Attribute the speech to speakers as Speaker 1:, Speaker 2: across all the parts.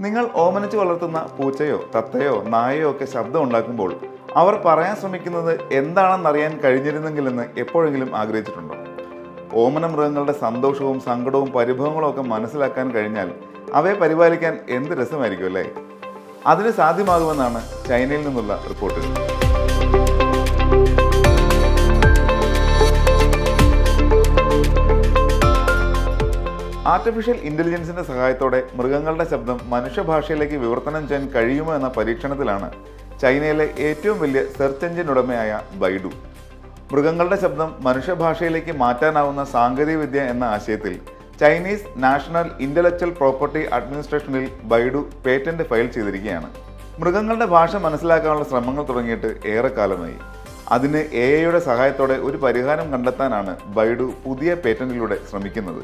Speaker 1: നിങ്ങൾ ഓമനിച്ച് വളർത്തുന്ന പൂച്ചയോ തത്തയോ നായയോ ഒക്കെ ശബ്ദം ഉണ്ടാക്കുമ്പോൾ അവർ പറയാൻ ശ്രമിക്കുന്നത് എന്താണെന്നറിയാൻ കഴിഞ്ഞിരുന്നെങ്കിലെന്ന് എപ്പോഴെങ്കിലും ആഗ്രഹിച്ചിട്ടുണ്ടോ? ഓമന മൃഗങ്ങളുടെ സന്തോഷവും സങ്കടവും പരിഭവങ്ങളും ഒക്കെ മനസ്സിലാക്കാൻ കഴിഞ്ഞാൽ അവയെ പരിപാലിക്കാൻ എന്ത് രസമായിരിക്കും അല്ലേ? അതിന് സാധ്യമാകുമെന്നാണ് ചൈനയിൽ നിന്നുള്ള റിപ്പോർട്ടുകൾ. ആർട്ടിഫിഷ്യൽ ഇന്റലിജൻസിന്റെ സഹായത്തോടെ മൃഗങ്ങളുടെ ശബ്ദം മനുഷ്യഭാഷയിലേക്ക് വിവർത്തനം ചെയ്യാൻ കഴിയുമോ എന്ന പരീക്ഷണത്തിലാണ് ചൈനയിലെ ഏറ്റവും വലിയ സെർച്ച് എഞ്ചിൻ ഉടമയായ ബൈഡു. മൃഗങ്ങളുടെ ശബ്ദം മനുഷ്യഭാഷയിലേക്ക് മാറ്റാനാവുന്ന സാങ്കേതികവിദ്യ എന്ന ആശയത്തിൽ ചൈനീസ് നാഷണൽ ഇന്റലക്ച്വൽ പ്രോപ്പർട്ടി അഡ്മിനിസ്ട്രേഷനിൽ ബൈഡു പേറ്റന്റ് ഫയൽ ചെയ്തിരിക്കുകയാണ്. മൃഗങ്ങളുടെ ഭാഷ മനസ്സിലാക്കാനുള്ള ശ്രമങ്ങൾ തുടങ്ങിയിട്ട് ഏറെക്കാലമായി. അതിന് എ ഐയുടെ സഹായത്തോടെ ഒരു പരിഹാരം കണ്ടെത്താനാണ് ബൈഡു പുതിയ പേറ്റന്റിലൂടെ ശ്രമിക്കുന്നത്.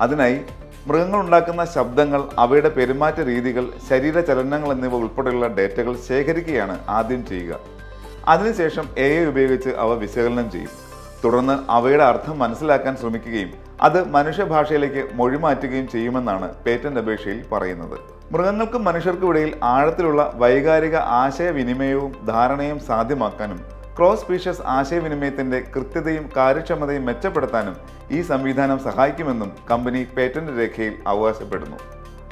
Speaker 1: അതിനായി മൃഗങ്ങൾ ഉണ്ടാക്കുന്ന ശബ്ദങ്ങൾ അവയുടെ പെരുമാറ്റ രീതികൾ ശരീര ചലനങ്ങൾ എന്നിവ ഉൾപ്പെടെയുള്ള ഡേറ്റകൾ ശേഖരിക്കുകയാണ് ആദ്യം ചെയ്യുക. അതിനുശേഷം എ ഐ ഉപയോഗിച്ച് അവ വിശകലനം ചെയ്യും. തുടർന്ന് അവയുടെ അർത്ഥം മനസ്സിലാക്കാൻ ശ്രമിക്കുകയും അത് മനുഷ്യഭാഷയിലേക്ക് മൊഴിമാറ്റുകയും ചെയ്യുമെന്നാണ് പേറ്റന്റ് അപേക്ഷയിൽ പറയുന്നത്. മൃഗങ്ങൾക്കും മനുഷ്യർക്കും ഇടയിൽ ആഴത്തിലുള്ള വൈകാരിക ആശയവിനിമയവും ധാരണയും സാധ്യമാക്കാനും ക്രോസ് സ്പീഷ്യസ് ആശയവിനിമയത്തിന്റെ കൃത്യതയും കാര്യക്ഷമതയും മെച്ചപ്പെടുത്താനും ഈ സംവിധാനം സഹായിക്കുമെന്നും കമ്പനി പേറ്റന്റ് രേഖയിൽ അവകാശപ്പെടുന്നു.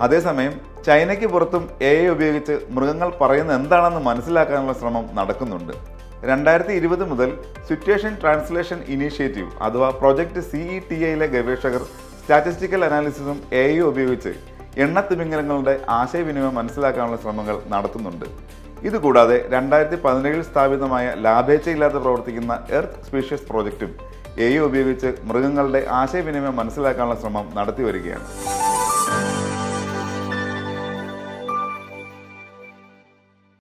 Speaker 1: അതേസമയം ചൈനയ്ക്ക് പുറത്തും എ ഐ ഉപയോഗിച്ച് മൃഗങ്ങൾ പറയുന്ന എന്താണെന്ന് മനസ്സിലാക്കാനുള്ള ശ്രമം നടക്കുന്നുണ്ട്. രണ്ടായിരത്തി ഇരുപത് മുതൽ സിറ്റുവേഷൻ ട്രാൻസ്ലേഷൻ ഇനീഷ്യേറ്റീവ് അഥവാ പ്രൊജക്ട് സിഇ ടി ഐയിലെ ഗവേഷകർ സ്റ്റാറ്റിസ്റ്റിക്കൽ അനാലിസിസും എ ഐ ഉപയോഗിച്ച് എണ്ണത്തിമിംഗലങ്ങളുടെ ആശയവിനിമയം മനസ്സിലാക്കാനുള്ള ശ്രമങ്ങൾ നടത്തുന്നുണ്ട്. ഇതുകൂടാതെ രണ്ടായിരത്തി പതിനേഴിൽ സ്ഥാപിതമായ ലാഭേച്ഛയില്ലാതെ പ്രവർത്തിക്കുന്ന എർത്ത് സ്പീഷ്യസ് പ്രോജക്റ്റും എ ഉപയോഗിച്ച് മൃഗങ്ങളുടെ ആശയവിനിമയം മനസ്സിലാക്കാനുള്ള ശ്രമം നടത്തി വരികയാണ്